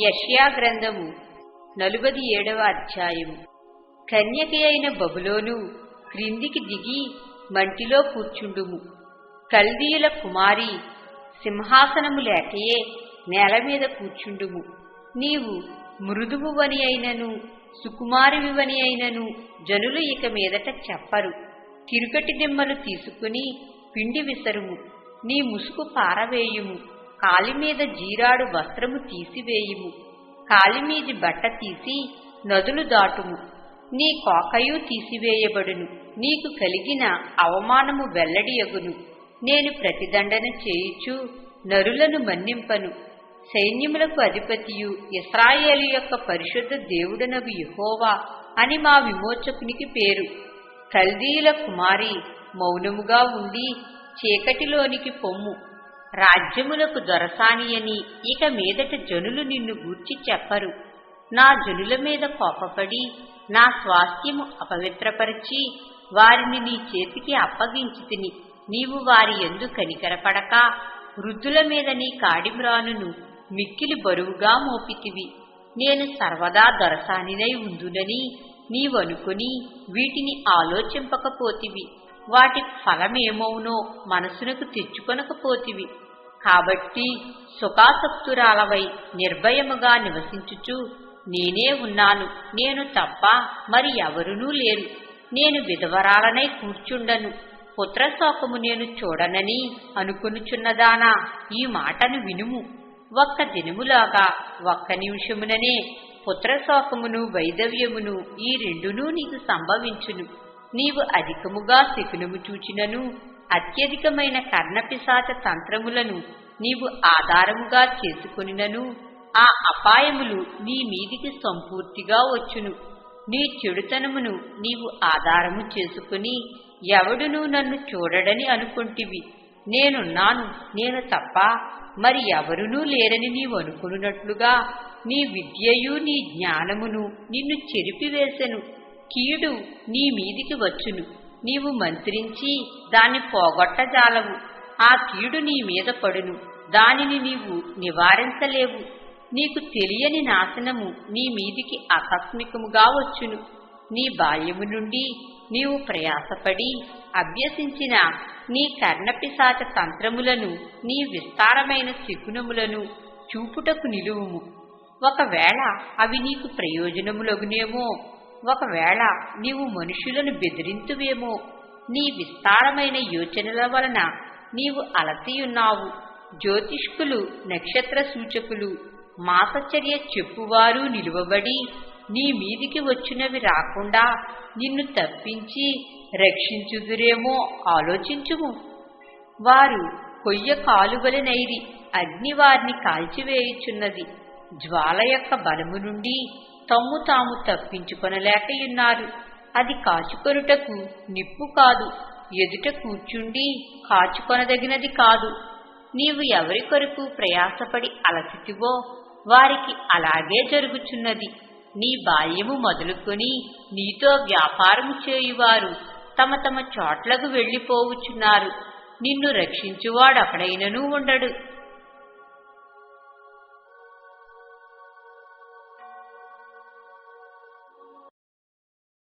యష్యా గ్రంథము నలుబది ఏడవ అధ్యాయము. కన్యకి అయిన బబులోను క్రిందికి దిగి మంటిలో కూర్చుండుము. కల్దీయుల కుమారి సింహాసనము లేకయే నేల మీద కూర్చుండుము. నీవు మృదువువని అయినను సుకుమారివివని అయినను జనులు ఇక మీదట చెప్పరు. తిరుకటి దిమ్మలు తీసుకుని పిండి విసరుము. నీ ముసుగు పారవేయుము. కాలిమీద జీరాడు వస్త్రము తీసివేయుము. కాలిమీది బట్ట తీసి నదులు దాటుము. నీ కోకయు తీసివేయబడును. నీకు కలిగిన అవమానము వెల్లడియగును. నేను ప్రతిదండన చేయుచు నరులను మన్నింపను. సైన్యములకు అధిపతియు ఇస్రాయేలు యొక్క పరిశుద్ధ దేవుడనగు యహోవా అని మా విమోచకునికి పేరు. కల్దీల కుమారి మౌనముగా ఉండి చీకటిలోనికి పొమ్ము. రాజ్యములకు దొరసానియని ఇక మీదట జనులు నిన్ను గూర్చి చెప్పరు. నా జనుల మీద కోపపడి నా స్వాస్థ్యము అపవిత్రపరిచి వారిని నీ చేతికి అప్పగించి తిని నీవు వారి ఎందు కనికరపడక వృద్ధుల మీద నీ కాడిమ్రానును మిక్కిలి బరువుగా మోపితివి. నేను సర్వదా దొరసానినై ఉందునని నీవనుకుని వీటిని ఆలోచింపకపోతివి. వాటి ఫలమేమవునో మనసునకు తెచ్చుకొనకపోతివి. కాబట్టి సుఖాసక్తురాలవై నిర్భయముగా నివసించుచు నేనే ఉన్నాను. నేను తప్ప మరి ఎవరునూ లేరు. నేను విధవరాలనై కూర్చుండను. పుత్రశోకము నేను చూడనని అనుకొనుచున్నదానా? ఈ మాటను వినుము. ఒక్క దినములాగా ఒక్క నిమిషముననే పుత్రశోకమును వైదవ్యమును ఈ రెండునూ నీకు సంభవించును. నీవు అధికముగా శకునము చూచినను అత్యధికమైన కర్ణపిశాచ తంత్రములను నీవు ఆధారముగా చేసుకునినను ఆ అపాయములు నీ మీదికి సంపూర్తిగా వచ్చును. నీ చెడుతనమును నీవు ఆధారము చేసుకుని ఎవడునూ నన్ను చూడడని అనుకుంటివి. నేనున్నాను నేను తప్ప మరి ఎవరునూ లేరని నీవు అనుకున్నట్లుగా నీ విద్యయు నీ జ్ఞానమును నిన్ను చెరిపివేశను కీడు నీ మీదికి వచ్చును. నీవు మంత్రించి దాన్ని పోగొట్టజాలవు. ఆ కీడు నీ మీద పడును. దానిని నీవు నివారించలేవు. నీకు తెలియని నాశనము నీ మీదికి ఆకస్మికముగా వచ్చును. నీ బాల్యము నుండి నీవు ప్రయాసపడి అభ్యసించిన నీ కర్ణపిశాచ తంత్రములను నీ విస్తారమైన శకునములను చూపుటకు నిలువుము. ఒకవేళ అవి నీకు ప్రయోజనములగునేమో ఒకవేళ నీవు మనుషులను బెదిరింతువేమో నీ విస్తారమైన యోచనల వలన నీవు అలసియున్నావు. జ్యోతిష్కులు నక్షత్ర సూచకులు మాసచర్య చెప్పువారు నిలువబడి నీ మీదికి వచ్చినవి రాకుండా నిన్ను తప్పించి రక్షించుదురేమో ఆలోచించుము. వారు కొయ్య కాలువలనైరి అగ్ని వారిని కాల్చివేయుచున్నది. జ్వాల యొక్క బలము నుండి తమ్ము తాము తప్పించుకొనలేకయున్నారు. అది కాచుకొనుటకు నిప్పు కాదు ఎదుట కూర్చుండి కాచుకొనదగినది కాదు. నీవు ఎవరి కొరకు ప్రయాసపడి అలసితివో వారికి అలాగే జరుగుచున్నది. నీ బాల్యము మొదలుకొని నీతో వ్యాపారము చేయువారు తమ తమ చోట్లకు వెళ్ళిపోవుచున్నారు నిన్ను రక్షించువాడొకడైననూ ఉండడు.